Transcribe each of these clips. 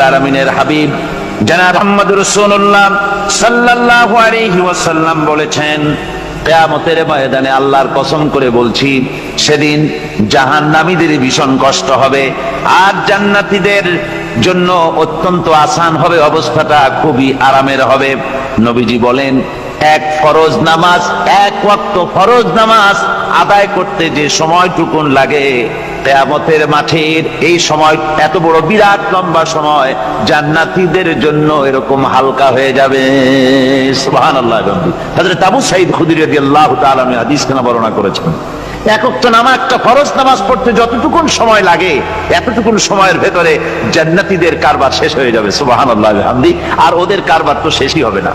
আলামিনের হাবিব জানাব বলেছেন, কেয়ামতের ময়দানে আল্লাহর কসম করে বলছি, সেদিন জাহান্নামীদের ভীষণ কষ্ট হবে, আর জান্নাতীদের জন্য অত্যন্ত আসান হবে অবস্থাটা খুবই আরামের হবে। নবীজি বলেন এক ফরজ নামাজ, এক ওয়াক্ত ফরজ নামাজ আদায় করতে যে সময়টুকুন লাগে, কেয়ামতের মাঠের এই সময়, এত বড় বিরাট লম্বা সময় জান্নাতীদের জন্য এরকম হালকা হয়ে যাবে। সুবহানাল্লাহ হযরত আবু সাঈদ খুদরি রাদিয়াল্লাহু তাআলা হাদিস খানা বর্ণনা করেছেন। একক নামা একটা ফরজ নামাজ পড়তে যতটুকুন সময় লাগে, এতটুকুন সময়ের ভেতরে জান্নাতীদের কারবার শেষ হয়ে যাবে। সুবহানাল্লাহ হামদি আর ওদের কারবার তো শেষই হবে না।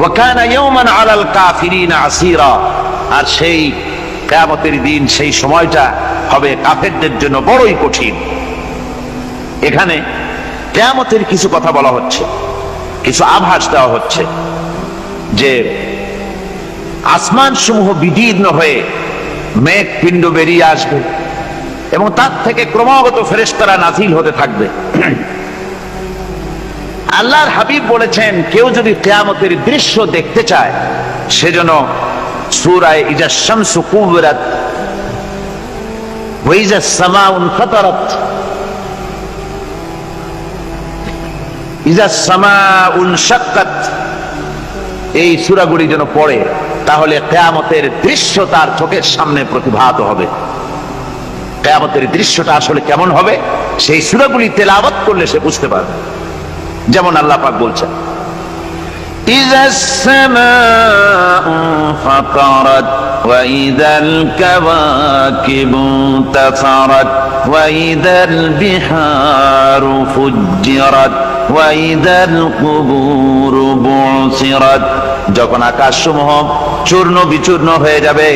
ওয়াকানা ইয়াওমান আলাল কাফিরিনা আসীরা। আর সেই কিয়ামতের দিন, সেই সময়টা হবে কাফেরদের জন্য বড়ই কঠিন। এখানে কিয়ামতের কিছু কথা বলা হচ্ছে, কিছু আভাস দেওয়া হচ্ছে, যে আসমান সমূহ বিদীর্ণ হয়ে মেঘ পিণ্ড বেরিয়ে আসবে এবং তার থেকে ক্রমাগত ফেরেশতারা নাজিল হতে থাকবে। আল্লাহর হাবিব বলেছেন, কেউ যদি কেয়ামতের দৃশ্য দেখতে চায় সেজন্য সুরায় ইজা শামসু কুবরাত ওয়াইজা সামাউন ফাতারাত। ইজা সামাউন শাক্কাত। এই সূরাগুলি যেন পড়ে, তাহলে কেয়ামতের দৃশ্য তার চোখের সামনে প্রতিভাত হবে। কেয়ামতের দৃশ্যটা আসলে কেমন হবে, সেই সূরাগুলি তেলাওয়াত করলে সে বুঝতে পারবে। যেমন আল্লাহ পাক বলছেন إذا السماء فطرت وإذا الكواكب انتثرت وإذا البحار فجرت وإذا القبور بعثرت যখন আকাশসমূহ চূর্ণ বিচূর্ণ হয়ে যাবে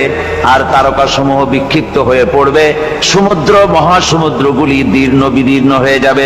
আর তারকাসমূহ বিক্ষিপ্ত হয়ে পড়বে সমুদ্র মহাসমুদ্রগুলি দীর্ণ বিদীর্ণ হয়ে যাবে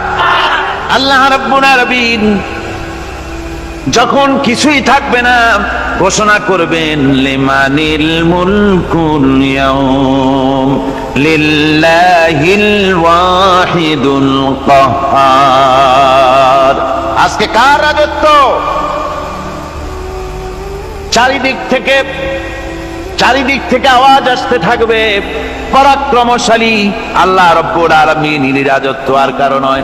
আল্লাহ যখন কিছুই থাকবে না, ঘোষণা করবেন, লিমানিল মুলকুল আজকে কার রাজত্ব? চারিদিক থেকে চারিদিক থেকে আওয়াজ আসতে থাকবে, পরাক্রমশালী আল্লাহ রব্বুল আলামিন রাজত্ব আর কারণ নয়।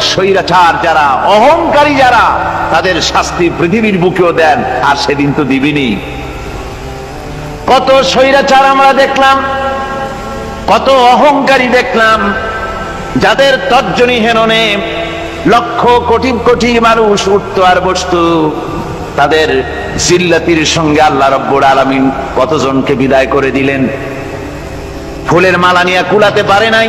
স্বৈরাচার যারা, অহংকারী যারা, তাদের শাস্তি পৃথিবীর বুকেও দেন, আর সেদিন তো দিবিনি। কত স্বৈরাচার আমরা দেখলাম, কত অহংকারী দেখলাম, যাদের তর্জনী হেননে লক্ষ কোটি কোটি মানুষ উঠতো আর বসতো, তাদের জিল্লাতির সঙ্গে আল্লাহ রব্বুর আলামিন কতজনকে বিদায় করে দিলেন? ফুলের মালা নিয়ে কুলাতে পারে নাই।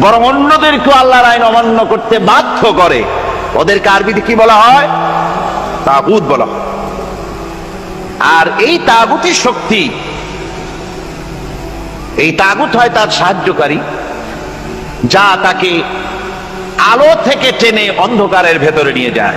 বরং অন্যদেরকেও আল্লাহর আইন অমান্য করতে বাধ্য করে। ওদেরকে আরবিতে কি বলা হয়? তাগুত বলা হয়। আর এই তাগুতি শক্তি, এই তাগুত হয় তার সাহায্যকারী, যা তাকে আলো থেকে টেনে অন্ধকারের ভেতরে নিয়ে যায়।